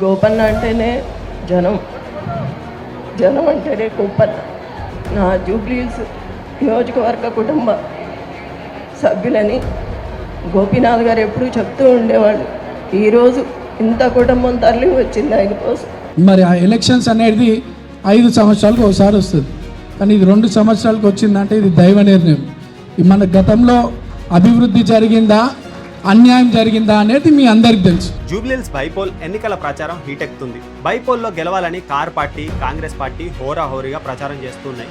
గోపన్న అంటేనే జనం. జనం అంటేనే గోపన్న. నా జూబ్లీస్ నియోజకవర్గ కుటుంబ సభ్యులని గోపీనాథ్ గారు ఎప్పుడూ చెప్తూ ఉండేవాళ్ళు. ఈరోజు ఇంత కుటుంబం తరలి వచ్చింది ఆయన కోసం. మరి ఆ ఎలక్షన్స్ అనేది ఐదు సంవత్సరాలకు ఒకసారి వస్తుంది. కానీ ఇది రెండు సంవత్సరాలకు వచ్చిందంటే ఇది దైవ నిర్ణయం. మన గతంలో అభివృద్ధి జరిగిందా? అన్యాయం జరిగిందా అనేది మీ అందరికి తెలుసు. జూబ్లీల్స్ బైపోల్ ఎన్నికల ప్రచారం హీటెక్కుతుంది. బైపోల్లో గెలవాలని కార్ పార్టీ కాంగ్రెస్ పార్టీ హోరాహోరీగా ప్రచారం చేస్తున్నాయి.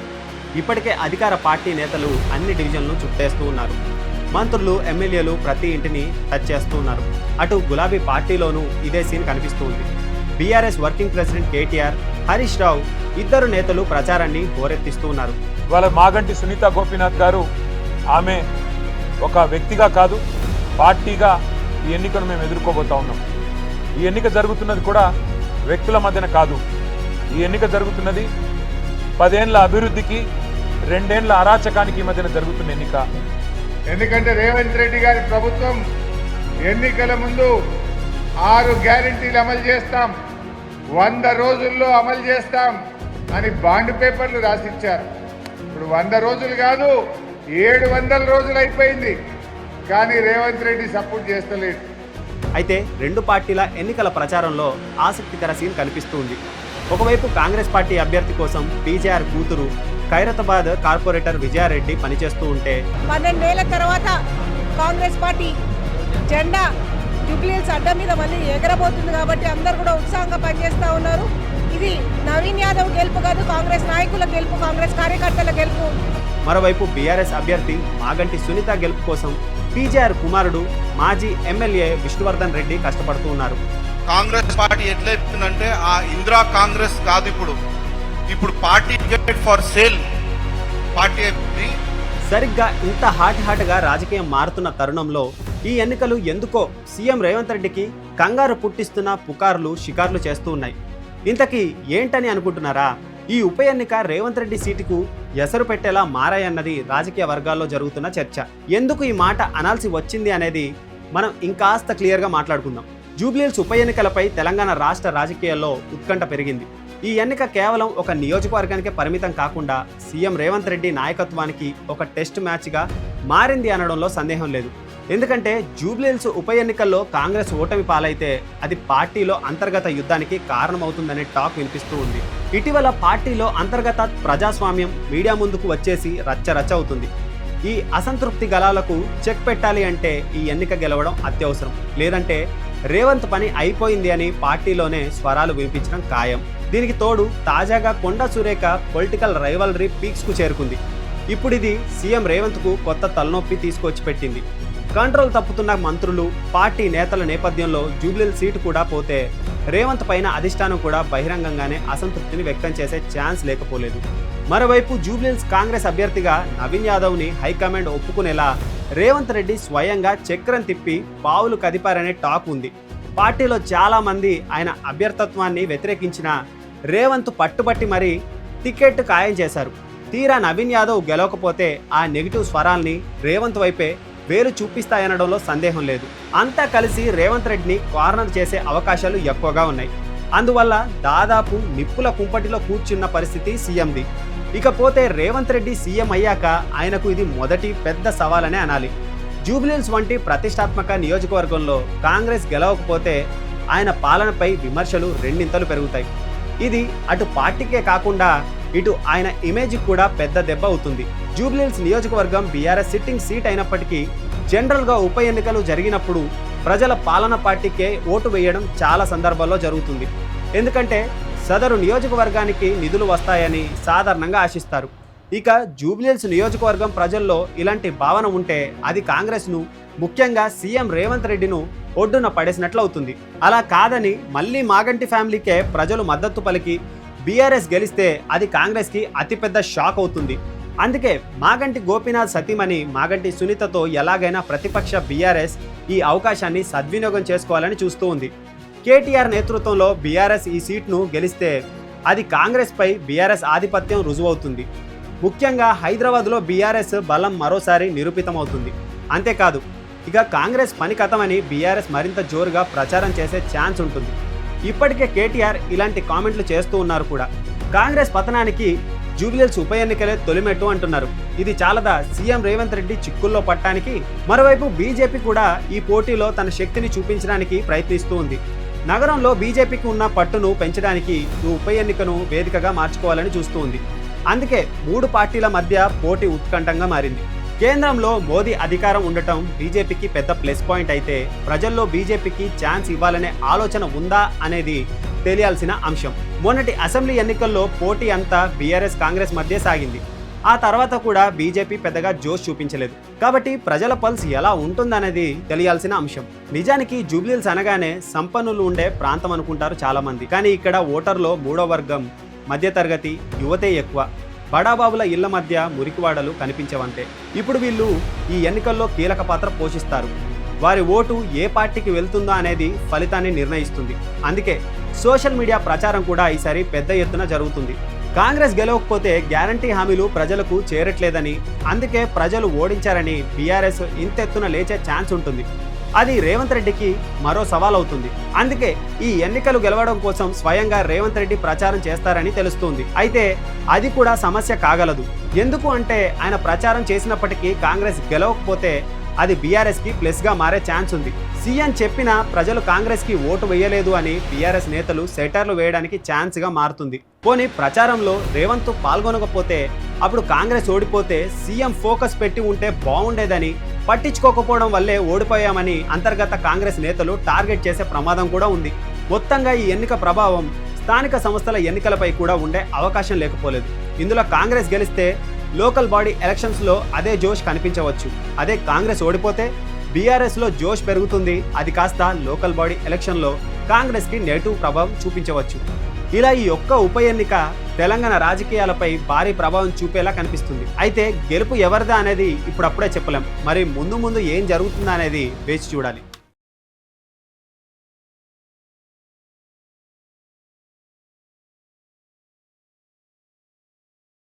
ఇప్పటికే అధికార పార్టీ నేతలు అన్ని డివిజన్లు చుట్టేస్తూ ఉన్నారు. మంత్రులు ఎమ్మెల్యేలు ప్రతి ఇంటిని టచ్ చేస్తూ ఉన్నారు అటు గులాబీ పార్టీలోనూ ఇదే సీన్ కనిపిస్తుంది. BRS working president KTR Harish Rao ఇద్దరు నేతలు ప్రచారాన్ని హోరెత్తిస్తూ ఉన్నారు ఇవాళ మాగంటి సునీత గోపీనాథ్ గారు ఆమె ఒక వ్యక్తిగా కాదు పార్టీగా ఈ ఎన్నికను మేము ఎదుర్కోబోతా ఉన్నాం. ఈ ఎన్నిక జరుగుతున్నది కూడా వ్యక్తుల మధ్యన కాదు. ఈ ఎన్నిక జరుగుతున్నది పదేండ్ల అభివృద్ధికి రెండేండ్ల అరాచకానికి ఈ మధ్యన జరుగుతున్న ఎన్నిక. ఎందుకంటే రేవంత్ రెడ్డి గారి ప్రభుత్వం ఎన్నికల ముందు ఆరు గ్యారంటీలు అమలు చేస్తాం. వంద రోజుల్లో అమలు చేస్తాం అని బాండ్ పేపర్లు రాసిచ్చారు. ఇప్పుడు వంద రోజులు కాదు ఏడు వందల రోజులు అయిపోయింది. కానీ రేవంత్ రెడ్డి సపోర్ట్ చేస్తలేడు. అయితే రెండు పార్టీల ఎన్నికల ప్రచారంలో ఆసక్తికర సీన్ కనిపిస్తుంది ఒకవైపు కాంగ్రెస్ పార్టీ అభ్యర్థి కోసం పీజేఆర్ కూతురు ఖైరతాబాద్ కార్పొరేటర్ విజయారెడ్డి పనిచేస్తూ ఉంటే పన్నెండేళ్ళ తర్వాత కాంగ్రెస్ పార్టీ జెండా జూబ్లీహిల్స్ అడ్డ మీద మళ్ళీ ఎగరబోతుంది కాబట్టి అందరు కూడా ఉత్సాహంగా పనిచేస్తూ ఉన్నారు. ఇది నవీన్ యాదవ్ గెలుపు కాదు కాంగ్రెస్ నాయకుల గెలుపు కాంగ్రెస్ కార్యకర్తల గెలుపు. మరోవైపు బీఆర్ఎస్ అభ్యర్థి మాగంటి సునీత గెలుపు కోసం పీజేఆర్ కుమారుడు మాజీ ఎమ్మెల్యే విష్ణువర్ధన్ రెడ్డి కష్టపడుతూ ఉన్నారు. కాంగ్రెస్ పార్టీ ఎట్లయితుందంటే ఆ ఇందిరా కాంగ్రెస్ కాదు ఇప్పుడు. ఇప్పుడు పార్టీ ఫర్ సేల్ పార్టీ సరిగ్గా ఇంత హాట్ హాట్గా రాజకీయం మారుతున్న తరుణంలో ఈ ఎన్నికలు ఎందుకో సీఎం రేవంత్ రెడ్డికి కంగారు పుట్టిస్తున్న పుకార్లు షికార్లు చేస్తూ ఉన్నాయి. ఇంతకీ ఏంటని అనుకుంటున్నారా? ఈ ఉప ఎన్నిక రేవంత్ రెడ్డి సీటుకు ఎసరు పెట్టేలా మారాయన్నది రాజకీయ వర్గాల్లో జరుగుతున్న చర్చ. ఎందుకు ఈ మాట అనాల్సి వచ్చింది అనేది మనం ఇంకాస్త క్లియర్గా మాట్లాడుకుందాం. జూబ్లీల్స్ ఉప ఎన్నికలపై తెలంగాణ రాష్ట్ర రాజకీయాల్లో ఉత్కంఠ పెరిగింది. ఈ ఎన్నిక కేవలం ఒక నియోజకవర్గానికే పరిమితం కాకుండా సీఎం రేవంత్ రెడ్డి నాయకత్వానికి ఒక టెస్ట్ మ్యాచ్గా మారింది అనడంలో సందేహం లేదు. ఎందుకంటే జూబ్లీహిల్స్ ఉప ఎన్నికల్లో కాంగ్రెస్ ఓటమి పాలైతే అది పార్టీలో అంతర్గత యుద్ధానికి కారణమవుతుందనే టాక్ వినిపిస్తూ ఉంది. ఇటీవల పార్టీలో అంతర్గత ప్రజాస్వామ్యం మీడియా ముందుకు వచ్చేసి రచ్చ రచ్చ అవుతుంది ఈ అసంతృప్తి గలాలకు చెక్ పెట్టాలి అంటే ఈ ఎన్నిక గెలవడం అత్యవసరం. లేదంటే రేవంత్ పని అయిపోయింది అని పార్టీలోనే స్వరాలు వినిపించడం ఖాయం. దీనికి తోడు తాజాగా కొండ సురేఖ పొలిటికల్ రైవలరీ పీక్స్కు చేరుకుంది. ఇప్పుడు ఇది సీఎం రేవంత్కు కొత్త తలనొప్పి తీసుకొచ్చి పెట్టింది కంట్రోల్ తప్పుతున్న మంత్రులు పార్టీ నేతల నేపథ్యంలో జూబ్లీల్ సీటు కూడా పోతే రేవంత్ పైన అధిష్టానం కూడా బహిరంగంగానే అసంతృప్తిని వ్యక్తం చేసే ఛాన్స్ లేకపోలేదు. మరోవైపు జూబ్లీల్స్ కాంగ్రెస్ అభ్యర్థిగా నవీన్ యాదవ్ని హైకమాండ్ ఒప్పుకునేలా రేవంత్ రెడ్డి స్వయంగా చక్రం తిప్పి పావులు కదిపారనే టాక్ ఉంది. పార్టీలో చాలామంది ఆయన అభ్యర్థత్వాన్ని వ్యతిరేకించిన రేవంత్ పట్టుబట్టి మరీ టికెట్ ఖాయం చేశారు. తీరా నవీన్ యాదవ్ గెలవకపోతే ఆ నెగిటివ్ స్వరాల్ని రేవంత్ వైపే వేలు చూపిస్తాయనడంలో సందేహం లేదు. అంతా కలిసి రేవంత్ రెడ్డిని కార్నర్ చేసే అవకాశాలు ఎక్కువగా ఉన్నాయి. అందువల్ల దాదాపు నిప్పుల కుంపటిలో కూర్చున్న పరిస్థితి సీఎంది. ఇకపోతే రేవంత్ రెడ్డి సీఎం అయ్యాక ఆయనకు ఇది మొదటి పెద్ద సవాలనే అనాలి. జూబ్లీహిల్స్ వంటి ప్రతిష్టాత్మక నియోజకవర్గంలో కాంగ్రెస్ గెలవకపోతే ఆయన పాలనపై విమర్శలు రెండింతలు పెరుగుతాయి. ఇది అటు పార్టీకే కాకుండా ఇటు ఆయన ఇమేజ్ కూడా పెద్ద దెబ్బ అవుతుంది. జూబ్లీహిల్స్ నియోజకవర్గం బీఆర్ఎస్ సిట్టింగ్ సీట్ అయినప్పటికీ జనరల్గా ఉప ఎన్నికలు జరిగినప్పుడు ప్రజల పాలన పార్టీకే ఓటు వేయడం చాలా సందర్భాల్లో జరుగుతుంది. ఎందుకంటే సదరు నియోజకవర్గానికి నిధులు వస్తాయని సాధారణంగా ఆశిస్తారు. ఇక జూబ్లీహిల్స్ నియోజకవర్గం ప్రజల్లో ఇలాంటి భావన ఉంటే అది కాంగ్రెస్ను ముఖ్యంగా సీఎం రేవంత్ రెడ్డిను ఒడ్డున పడేసినట్లు అవుతుంది అలా కాదని మళ్ళీ మాగంటి ఫ్యామిలీకే ప్రజలు మద్దతు పలికి బీఆర్ఎస్ గెలిస్తే అది కాంగ్రెస్కి అతిపెద్ద షాక్ అవుతుంది. అందుకే మాగంటి గోపీనాథ్ సతీమణి మాగంటి సునీతతో ఎలాగైనా ప్రతిపక్ష బీఆర్ఎస్ ఈ అవకాశాన్ని సద్వినియోగం చేసుకోవాలని చూస్తూ ఉంది. కేటీఆర్ నేతృత్వంలో బీఆర్ఎస్ ఈ సీట్ను గెలిస్తే అది కాంగ్రెస్పై బీఆర్ఎస్ ఆధిపత్యం రుజువవుతుంది. ముఖ్యంగా హైదరాబాద్లో బీఆర్ఎస్ బలం మరోసారి నిరూపితమవుతుంది. అంతేకాదు ఇక కాంగ్రెస్ పని కథమని బీఆర్ఎస్ మరింత జోరుగా ప్రచారం చేసే ఛాన్స్ ఉంటుంది. ఇప్పటికే కేటీఆర్ ఇలాంటి కామెంట్లు చేస్తూ ఉన్నారు కూడా. కాంగ్రెస్ పతనానికి జూబిలీస్ ఉప ఎన్నికలే తొలిమెట్టు అంటున్నారు. ఇది చాలదా? సీఎం రేవంత్ రెడ్డి చిక్కుల్లో పట్టడానికి మరోవైపు బీజేపీ కూడా ఈ పోటీలో తన శక్తిని చూపించడానికి ప్రయత్నిస్తూ ఉంది. నగరంలో బీజేపీకి ఉన్న పట్టును పెంచడానికి ఈ ఉప ఎన్నికను వేదికగా మార్చుకోవాలని చూస్తూ ఉంది. అందుకే మూడు పార్టీల మధ్య పోటీ ఉత్కంఠంగా మారింది. కేంద్రంలో మోదీ అధికారం ఉండటం బీజేపీకి పెద్ద ప్లస్ పాయింట్ అయితే ప్రజల్లో బీజేపీకి ఛాన్స్ ఇవ్వాలనే ఆలోచన ఉందా అనేది తెలియాల్సిన అంశం. మొన్నటి అసెంబ్లీ ఎన్నికల్లో పోటీ అంతా బీఆర్ఎస్ కాంగ్రెస్ మధ్య సాగింది. ఆ తర్వాత కూడా బీజేపీ పెద్దగా జోష్ చూపించలేదు. కాబట్టి ప్రజల పల్స్ ఎలా ఉంటుందనేది తెలియాల్సిన అంశం. నిజానికి జూబ్లీల్స్ అనగానే సంపన్నులు ఉండే ప్రాంతం అనుకుంటారు చాలామంది. కానీ ఇక్కడ ఓటర్లో మూడో వర్గం మధ్యతరగతి యువతే ఎక్కువ. బడాబాబుల ఇళ్ళ మధ్య మురికివాడలు కనిపించవంతే. ఇప్పుడు వీళ్ళు ఈ ఎన్నికల్లో కీలక పాత్ర పోషిస్తారు. వారి ఓటు ఏ పార్టీకి వెళ్తుందా అనేది ఫలితాన్ని నిర్ణయిస్తుంది. అందుకే సోషల్ మీడియా ప్రచారం కూడా ఈసారి పెద్ద ఎత్తున జరుగుతుంది. కాంగ్రెస్ గెలవకపోతే గ్యారంటీ హామీలు ప్రజలకు చేరట్లేదని అందుకే ప్రజలు ఓడించారని బీఆర్ఎస్ ఇంతెత్తున లేచే ఛాన్స్ ఉంటుంది. అది రేవంత్ రెడ్డికి మరో సవాల్ అవుతుంది అందుకే ఈ ఎన్నికలు గెలవడం కోసం స్వయంగా రేవంత్ రెడ్డి ప్రచారం చేస్తారని తెలుస్తుంది. అయితే అది కూడా సమస్య కాగలదు. ఎందుకు అంటే ఆయన ప్రచారం చేసినప్పటికీ కాంగ్రెస్ గెలవకపోతే అది బీఆర్ఎస్కి ప్లస్గా మారే ఛాన్స్ ఉంది. సీఎం చెప్పినా ప్రజలు కాంగ్రెస్కి ఓటు వేయలేదు అని బీఆర్ఎస్ నేతలు సెటర్లు వేయడానికి ఛాన్స్గా మారుతుంది. పోనీ ప్రచారంలో రేవంత్ పాల్గొనకపోతే అప్పుడు కాంగ్రెస్ ఓడిపోతే సీఎం ఫోకస్ పెట్టి ఉంటే బాగుండేదని పట్టించుకోకపోవడం వల్లే ఓడిపోయామని అంతర్గత కాంగ్రెస్ నేతలు టార్గెట్ చేసే ప్రమాదం కూడా ఉంది. మొత్తంగా ఈ ఎన్నిక ప్రభావం స్థానిక సంస్థల ఎన్నికలపై కూడా ఉండే అవకాశం లేకపోలేదు. ఇందులో కాంగ్రెస్ గెలిస్తే లోకల్ బాడీ ఎలక్షన్స్లో అదే జోష్ కనిపించవచ్చు. అదే కాంగ్రెస్ ఓడిపోతే బీఆర్ఎస్లో జోష్ పెరుగుతుంది. అది కాస్త లోకల్ బాడీ ఎలక్షన్లో కాంగ్రెస్కి నెగిటివ్ ప్రభావం చూపించవచ్చు. ఇలా ఈ ఒక్క ఉప ఎన్నిక తెలంగాణ రాజకీయాలపై భారీ ప్రభావం చూపేలా కనిపిస్తుంది. అయితే గెలుపు ఎవరిదా అనేది ఇప్పుడప్పుడే చెప్పలేం. మరి ముందు ముందు ఏం జరుగుతుందా అనేది వేచి చూడాలి.